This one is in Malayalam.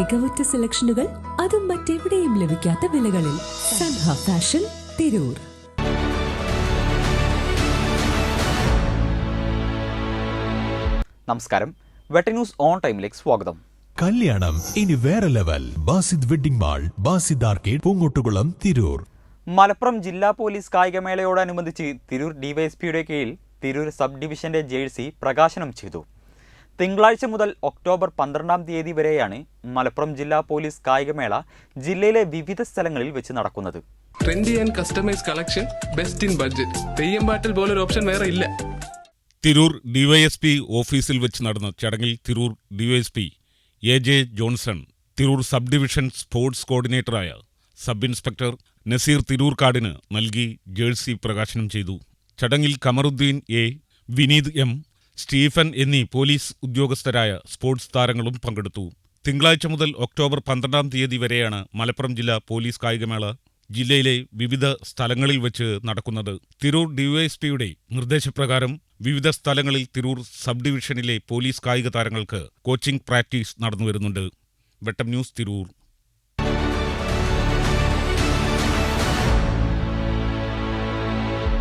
മികവുറ്റ സെലക്ഷനുകൾ അതും മറ്റെവിടെയും ലഭിക്കാത്ത വിലകളിൽ സൻഹ ഫാഷൻ തിരൂർ. നമസ്കാരം. വെട്ട ന്യൂസ് ഓൺ ടൈമിലേക്ക് സ്വാഗതം. കല്യാണം ഇനി വേറെ level. Basid wedding mall Basid arcade Poongottukulam Tirur. Malappuram ജില്ലാ പോലീസ് കായികമേളയോടനുബന്ധിച്ച് തിരൂർ ഡിവൈഎസ്പിയുടെ കീഴിൽ തിരൂർ സബ് ഡിവിഷന്റെ ജേഴ്സി പ്രകാശനം ചെയ്തു. തിങ്കളാഴ്ച മുതൽ ഒക്ടോബർ പന്ത്രണ്ടാം തീയതി വരെയാണ് മലപ്പുറം ജില്ലാ പോലീസ് കായികമേള ജില്ലയിലെ വിവിധ സ്ഥലങ്ങളിൽ വെച്ച് നടക്കുന്നത്. Trendy and customise collection best in budget theyyam പാട്ടിൽ പോലൊരു ഓപ്ഷൻ വേറെ ഇല്ല. തിരൂർ ഡിവൈഎസ്പി ഓഫീസിൽ വെച്ച് നടന്ന ചടങ്ങിൽ Tirur DYSP A J Johnson Tirur sub division sports കോർഡിനേറ്ററായ sub inspector Nazeer തിരൂർക്കാടിന് നൽകി ജേഴ്സി പ്രകാശനം ചെയ്തു. ചടങ്ങിൽ Kamaruddin A Vineeth M Stephen എന്നീ പോലീസ് ഉദ്യോഗസ്ഥരായ സ്പോർട്സ് താരങ്ങളും പങ്കെടുത്തു. തിങ്കളാഴ്ച മുതൽ ഒക്ടോബർ പന്ത്രണ്ടാം തീയതി വരെയാണ് മലപ്പുറം ജില്ലാ പോലീസ് കായികമേള ജില്ലയിലെ വിവിധ സ്ഥലങ്ങളിൽ വെച്ച് നടക്കുന്നത്. തിരൂർ ഡിവൈഎസ്പിയുടെ നിർദ്ദേശപ്രകാരം വിവിധ സ്ഥലങ്ങളിൽ തിരൂർ സബ് ഡിവിഷനിലെ പോലീസ് കായിക താരങ്ങൾക്ക് കോച്ചിംഗ് പ്രാക്ടീസ് നടന്നുവരുന്നുണ്ട്. വെട്ടം ന്യൂസ് തിരൂർ.